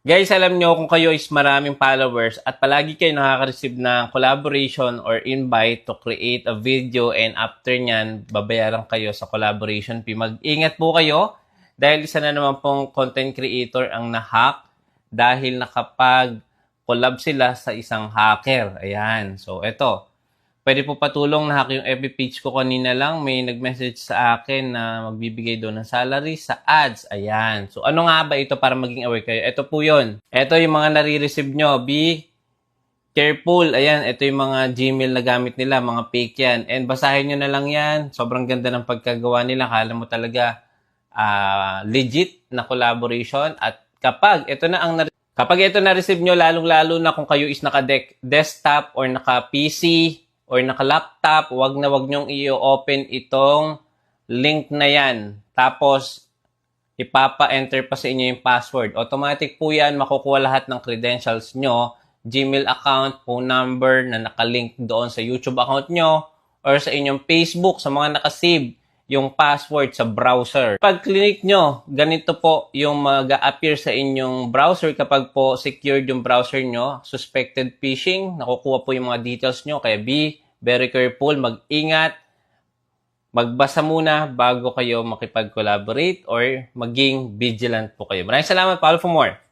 Guys, alam nyo kung kayo is maraming followers at palagi kayo nakaka-receive ng collaboration or invite to create a video and after nyan, babayaran kayo sa collaboration fee. Mag-ingat po kayo dahil isa na naman pong content creator ang na-hack dahil nakapag-collab sila sa isang hacker. Ayan. So, eto. Pwede po patulong na hack yung FB page ko kanina lang. May nag-message sa akin na magbibigay doon ng salary sa ads. Ayan. So, ano nga ba ito para maging aware kayo? Ito po yun. Ito yung mga nare-receive nyo. Be careful. Ayan, ito yung mga Gmail na gamit nila. Mga fake yan. And basahin nyo na lang yan. Sobrang ganda ng pagkagawa nila. Kala mo talaga ah, legit na collaboration. At kapag ito na ang kapag ito na-receive nyo, lalong-lalo na kung kayo is naka-desktop or naka-PC or naka-laptop, wag na wag nyong i-open itong link na yan. Tapos, ipapa-enter pa sa inyo yung password. Automatic po yan, makukuha lahat ng credentials nyo, Gmail account, phone number na nakalink doon sa YouTube account nyo, or sa inyong Facebook, sa mga nakasave yung password sa browser. Pag click nyo, ganito po yung mag-appear sa inyong browser kapag po secured yung browser nyo, suspected phishing, nakukuha po yung mga details nyo, kaya be very careful, mag-ingat, magbasa muna bago kayo makipag-collaborate or maging vigilant po kayo. Maraming salamat. Follow for more.